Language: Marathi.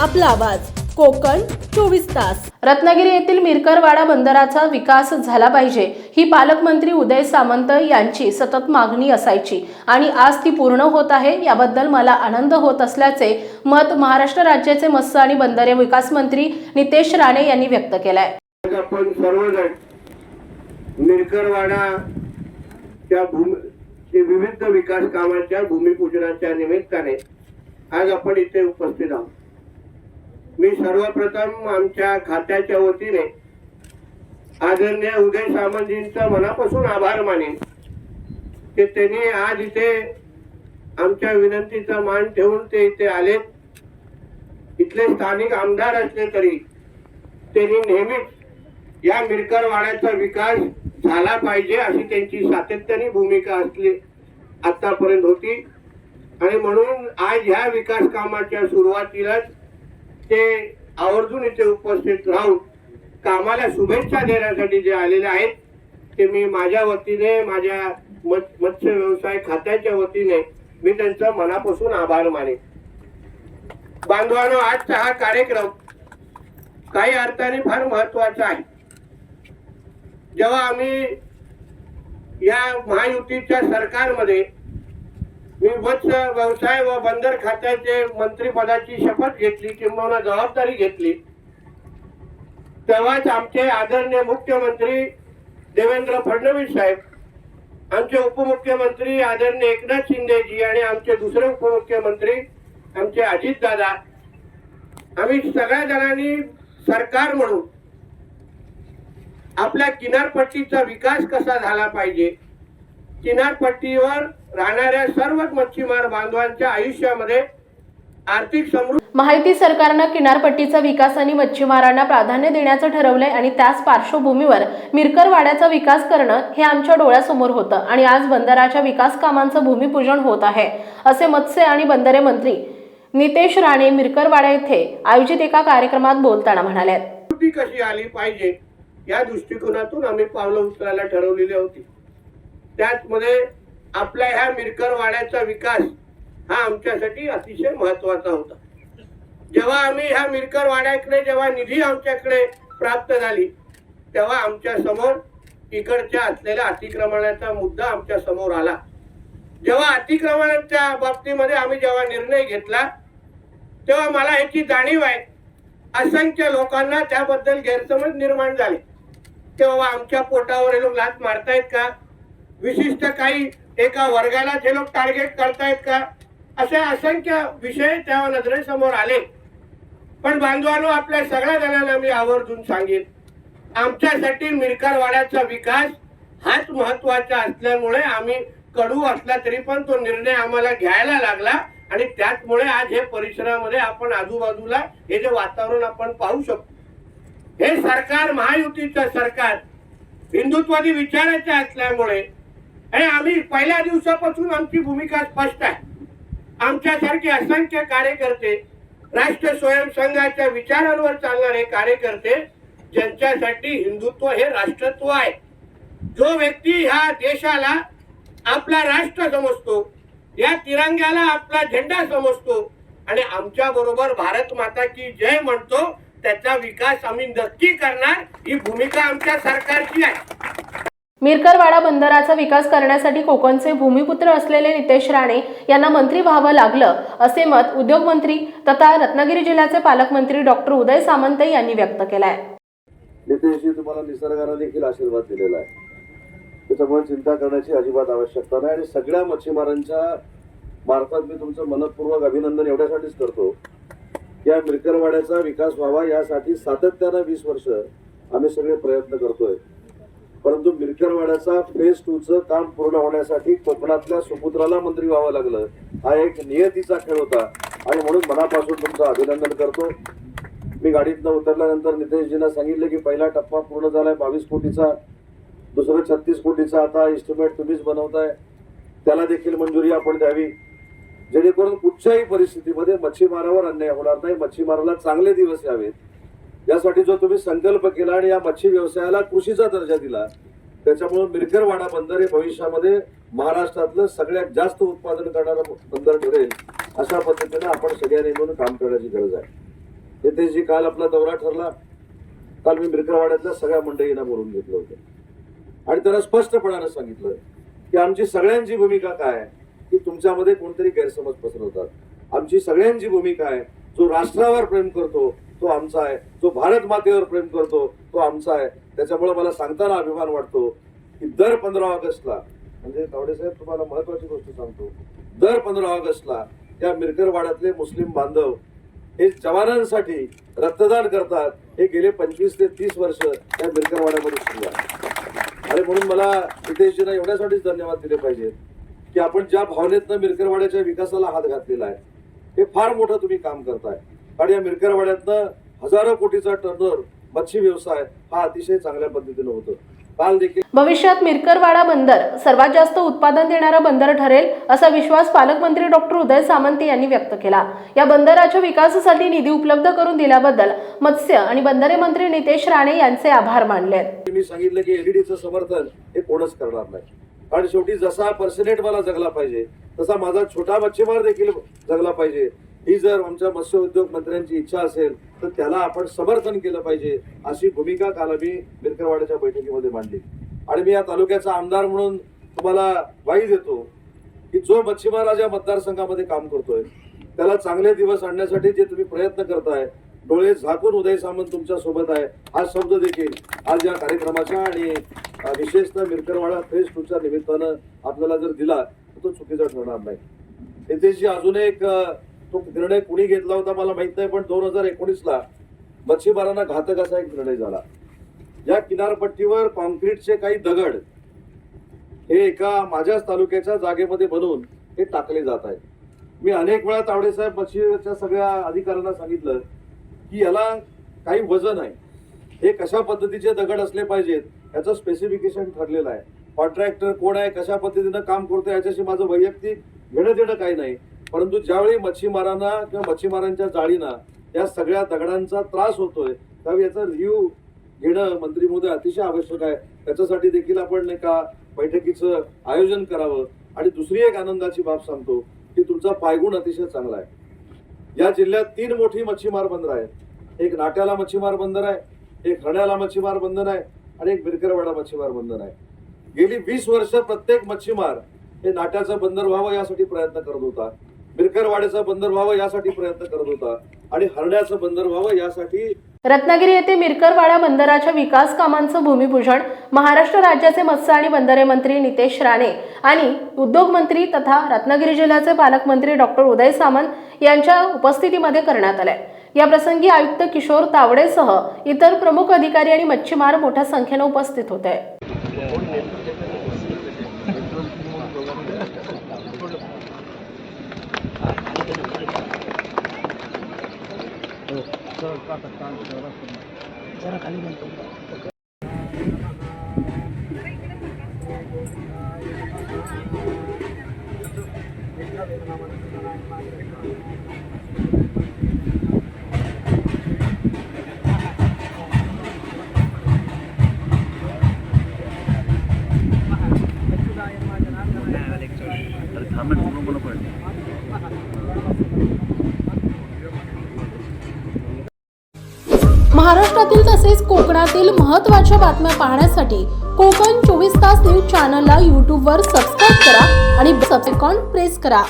आपला आवाज. कोकण चोवीस तास. रत्नागिरी येथील मिरकरवाडा बंदराचा विकास झाला पाहिजे. ही पालकमंत्री उदय सामंत यांची सतत मागणी असायची. आणि आज ती पूर्ण होत आहे याबद्दल मला आनंद होत असल्याचे मत महाराष्ट्र राज्याचे मत्स्य आणि बंदरे विकास मंत्री नितेश राणे यांनी व्यक्त केलंय. आज आपण सर्वजण मिरकरवाडा विविध विकास कामाच्या भूमिपूजनाच्या निमित्ताने आज आपण इथे उपस्थित आहोत. मी सर्वप्रथम आमच्या खात्याच्या वतीने आदरणीय उदय सामंतजींचा मनापासून आभार मानेन की त्यांनी आज इथे आमच्या विनंतीचा मान ठेवून ते इथे आलेत. इथले स्थानिक आमदार असले तरी त्यांनी नेहमीच या मिरकरवाड्याचा विकास झाला पाहिजे अशी त्यांची सातत्याने भूमिका असली आतापर्यंत होती. आणि म्हणून आज ह्या विकास कामाच्या सुरुवातीलाच ते आवर्जून इथे उपस्थित राहून कामाला शुभेच्छा देण्यासाठी जे आलेले आहेत ते मी माझ्या वतीने माझ्या मत्स्य व्यवसाय खात्याच्या वतीने मी त्यांचा मनापासून आभार माने बांधवानो आजचा हा कार्यक्रम काही अर्थाने फार महत्त्वाचा आहे. जेव्हा आम्ही या महायुतीच्या सरकारमध्ये मी मत्स्य व्यवसाय व बंदर खात्याचे मंत्रीपदाची शपथ घेतली किंवा जबाबदारी घेतली. तेव्हाच आमचे आदरणीय मुख्यमंत्री देवेंद्र फडणवीस साहेब आमचे उपमुख्यमंत्री आदरणीय एकनाथ शिंदेजी आणि आमचे दुसरे उपमुख्यमंत्री आमचे अजितदादा आम्ही सगळ्या जणांनी सरकार म्हणून आपल्या किनारपट्टीचा विकास कसा झाला पाहिजे? किनारपट्टीवर राहणाऱ्या सर्व मच्छीमार बांधवांच्या आयुष्यामध्ये आर्थिक समृद्धी माहिती सरकारनं किनारपट्टीचा विकास आणि मच्छीमारांना प्राधान्य देण्याचं ठरवलंय आणि त्याच पार्श्वभूमीवर मिरकरवाड्याचा विकास करणं हे आमच्या डोळ्यासमोर होतं आणि आज बंदराच्या विकास कामांचं भूमिपूजन होत आहे असे मत्स्य आणि बंदरे मंत्री नितेश राणे मिरकरवाडा येथे आयोजित एका कार्यक्रमात बोलताना म्हणाले कशी आली पाहिजे या दृष्टिकोनातून आम्ही पावलं उचलायला ठरवलेली होती. त्याचमध्ये आपल्या ह्या मिरकर वाड्याचा विकास हा आमच्यासाठी अतिशय महत्त्वाचा होता. जेव्हा आम्ही ह्या मिरकर वाड्याकडे जेव्हा निधी आमच्याकडे प्राप्त झाली तेव्हा आमच्यासमोर इकडच्या असलेल्या अतिक्रमणाचा मुद्दा आमच्यासमोर आला. जेव्हा अतिक्रमणाच्या बाबतीमध्ये आम्ही जेव्हा निर्णय घेतला तेव्हा मला याची जाणीव आहे. असंख्य लोकांना त्याबद्दल गैरसमज निर्माण झाले. तेव्हा आमच्या पोटावर हे लोक लाच मारतायत का? विशिष्ट काही एका वर्गाला ते लोक टार्गेट करतायत का? असे असंख्य विषय त्या नजरेसमोर आले. पण बांधवानो आपल्या सगळ्या जणांना मी आवर्जून सांगेन आमच्यासाठी मिरकरवाड्याचा विकास हाच महत्त्वाचा असल्यामुळे आम्ही कडू असला तरी पण तो निर्णय आम्हाला घ्यायला लागला आणि त्याचमुळे आज हे परिसरामध्ये आपण आजूबाजूला हे जे वातावरण आपण पाहू शकतो. हे सरकार महायुतीचं सरकार हिंदुत्वादी विचाराचे असल्यामुळे आणि आम्ही पहिल्या दिवसापासून आमची भूमिका स्पष्ट आहे. आमच्यासारखे असंख्य कार्यकर्ते राष्ट्र स्वयंसंघाच्या विचारांवर चालणारे कार्यकर्ते ज्यांच्यासाठी हिंदुत्व हे राष्ट्रत्व आहे. जो व्यक्ती ह्या देशाला आपला राष्ट्र समजतो या तिरंग्याला आपला झेंडा समजतो आणि आमच्या बरोबर भारत माता की जय म्हणतो त्याचा विकास आम्ही नक्की करणार ही भूमिका आमच्या सरकारची आहे. मिरकरवाडा बंदराचा विकास करण्यासाठी कोकणचे भूमिपुत्र असलेले नितेश राणे यांना मंत्री व्हावं लागलं असे मत उद्योगमंत्री तथा रत्नागिरी जिल्ह्याचे पालकमंत्री डॉक्टर उदय सामंत यांनी व्यक्त केलं आहे नितेशजी तुम्हाला निसर्गाने देखील आशीर्वाद दिलेला आहे. त्याच्यामुळे चिंता करण्याची अजिबात आवश्यकता नाही आणि सगळ्या मच्छीमारांच्या मार्फत मी तुमचं मनपूर्वक अभिनंदन एवढ्यासाठीच करतो. या मिरकरवाड्याचा विकास व्हावा यासाठी सातत्यानं वीस वर्ष आम्ही सगळे प्रयत्न करतोय. परंतु मिरकरवाड्याचा फेज टूचं काम पूर्ण होण्यासाठी कोकणातल्या सुपुत्राला मंत्री व्हावं लागलं. हा एक नियतीचा खेळ होता. आणि म्हणून मनापासून तुमचं अभिनंदन करतो. मी गाडीतनं उतरल्यानंतर नितेशजींना सांगितलं की पहिला टप्पा पूर्ण झालाय बावीस कोटीचा. दुसरं छत्तीस कोटीचा आता इस्टिमेट तुम्हीच बनवताय. त्याला देखील मंजुरी आपण द्यावी. जेणेकरून कुठच्याही परिस्थितीमध्ये मच्छीमारावर अन्याय होणार नाही. मच्छीमाराला चांगले दिवस यावेत. यासाठी जो तुम्ही संकल्प केला आणि या मच्छी व्यवसायाला कृषीचा दर्जा दिला त्याच्यामुळे मिरकरवाडा बंदर हे भविष्यामध्ये महाराष्ट्रातलं सगळ्यात जास्त उत्पादन करणारं बंदर ठरेल अशा पद्धतीने आपण सगळ्यांनी म्हणून काम करण्याची गरज आहे. नितेशजी काल आपला दौरा ठरला. काल मी मिरकरवाड्यातल्या सगळ्या मंडळींना बोलून घेतलं होतं. आणि त्यांना स्पष्टपणानं सांगितलं की आमची सगळ्यांची भूमिका काय आहे की तुमच्यामध्ये कोणतरी गैरसमज पसरवतात. आमची सगळ्यांची भूमिका आहे जो राष्ट्रावर प्रेम करतो तो आमचा आहे. जो भारत मातेवर प्रेम करतो तो आमचा आहे. त्याच्यामुळे मला सांगताना अभिमान वाटतो की दर पंधरा ऑगस्टला म्हणजे तावडे साहेब तुम्हाला महत्वाची गोष्ट सांगतो. दर पंधरा ऑगस्टला या मिरकरवाड्यातले मुस्लिम बांधव हे जवानांसाठी रक्तदान करतात. हे गेले पंचवीस ते तीस वर्ष या मिरकरवाड्यामध्ये सुरू आहे. आणि म्हणून मला नितेशजींना एवढ्यासाठीच धन्यवाद दिले पाहिजेत की आपण ज्या भावनेतनं मिरकरवाड्याच्या विकासाला हात घातलेला आहे हे फार मोठं तुम्ही काम करताय. आणि या मिरकरवाड्यातनं हजारो कोटीचा टर्नर मच्छी व्यवसाय हा अतिशय चांगल्या पद्धतीनं होतो. काल देखील भविष्यात मिरकरवाडा बंदर सर्वात जास्त उत्पादन देणारं बंदर ठरेल असा विश्वास पालकमंत्री डॉक्टर उदय सामंत यांनी व्यक्त केला. या बंदराच्या विकासासाठी निधी उपलब्ध करून दिल्याबद्दल मत्स्य आणि बंदरे मंत्री नितेश राणे यांचे आभार मानले मी सांगितलं की एलईडीचं समर्थन हे कोणच करणार नाही. कारण शेवटी जसा पर्सनेट मला जगला पाहिजे तसा माझा छोटा मच्छीमार देखील जगला पाहिजे. ही जर आमच्या मत्स्य उद्योग मंत्र्यांची इच्छा असेल तर त्याला आपण समर्थन केलं पाहिजे अशी भूमिका काल आम्ही मिरकरवाड्याच्या बैठकीमध्ये मांडली. आणि मी या तालुक्याचा आमदार म्हणून तुम्हाला वाई देतो की जो मच्छीमाराज या मतदारसंघामध्ये काम करतोय त्याला चांगले दिवस आणण्यासाठी जे तुम्ही प्रयत्न करताय डोळे झाकून उदय सामंत तुमच्यासोबत आहे हा शब्द देखील आज या कार्यक्रमाच्या आणि विशेषतः मिरकरवाडा फ्रेश टूच्या निमित्तानं आपल्याला जर दिला तर तो चुकीचा ठरणार नाही. नितेशजी अजून एक तो निर्णय कुणी घेतला होता मला माहीत नाही पण दोन हजार एकोणीसला मच्छीमारांना घातक असा एक निर्णय झाला. या किनारपट्टीवर कॉन्क्रीटचे काही दगड हे एका माझ्याच तालुक्याच्या जागेमध्ये बनवून हे टाकले जात आहेत. मी अनेक वेळा तावडे साहेब मच्छीच्या सगळ्या अधिकाऱ्यांना सांगितलं की याला काही वजन आहे. हे कशा पद्धतीचे दगड असले पाहिजेत याचं स्पेसिफिकेशन ठरलेलं आहे. कॉन्ट्रॅक्टर कोण आहे कशा पद्धतीनं काम करतो याच्याशी माझं वैयक्तिक घेणं देणं काही नाही. परंतु ज्यावेळी मच्छीमारांना किंवा मच्छीमारांच्या जाळीना या सगळ्या दगडांचा त्रास होतोय त्यावेळी याचा रिव्ह्यू घेणं मंत्री मोदी अतिशय आवश्यक आहे. त्याच्यासाठी देखील आपण एका बैठकीचं आयोजन करावं. आणि दुसरी एक आनंदाची बाब सांगतो की तुमचा पायगुण अतिशय चांगला आहे. या जिल्ह्यात तीन मोठी मच्छीमार बंदर आहेत. एक नाट्याला मच्छीमार बंदर आहे एक हण्याला मच्छीमार बंदर आहे आणि एक बिरकरवाडा मच्छीमार बंदर आहे. गेली वीस वर्ष प्रत्येक मच्छीमार हे नाट्याचं बंदर व्हावं यासाठी प्रयत्न करत होता. बिरकरवाड्याचं बंदर व्हावं यासाठी प्रयत्न करत होता. आणि हरण्याचं बंदर व्हावं यासाठी रत्नागिरी येथे मिरकरवाडा बंदराच्या विकास कामांचं भूमिपूजन महाराष्ट्र राज्याचे मत्स्य आणि बंदरे मंत्री नितेश राणे आणि उद्योग मंत्री तथा रत्नागिरी जिल्ह्याचे पालकमंत्री डॉक्टर उदय सामंत यांच्या उपस्थितीमध्ये करण्यात आलंय. या प्रसंगी आयुक्त किशोर तावडेसह इतर प्रमुख अधिकारी आणि मच्छीमार मोठ्या संख्येनं उपस्थित होते. जरा खाली बनतो Thank you. महाराष्ट्रातील तसेच कोकणातील महत्त्वाच्या बातम्या पाहण्यासाठी कोकण चोवीस तास न्यूज चॅनलला यूट्यूबवर सबस्क्राईब करा आणि सबसेकॉन प्रेस करा.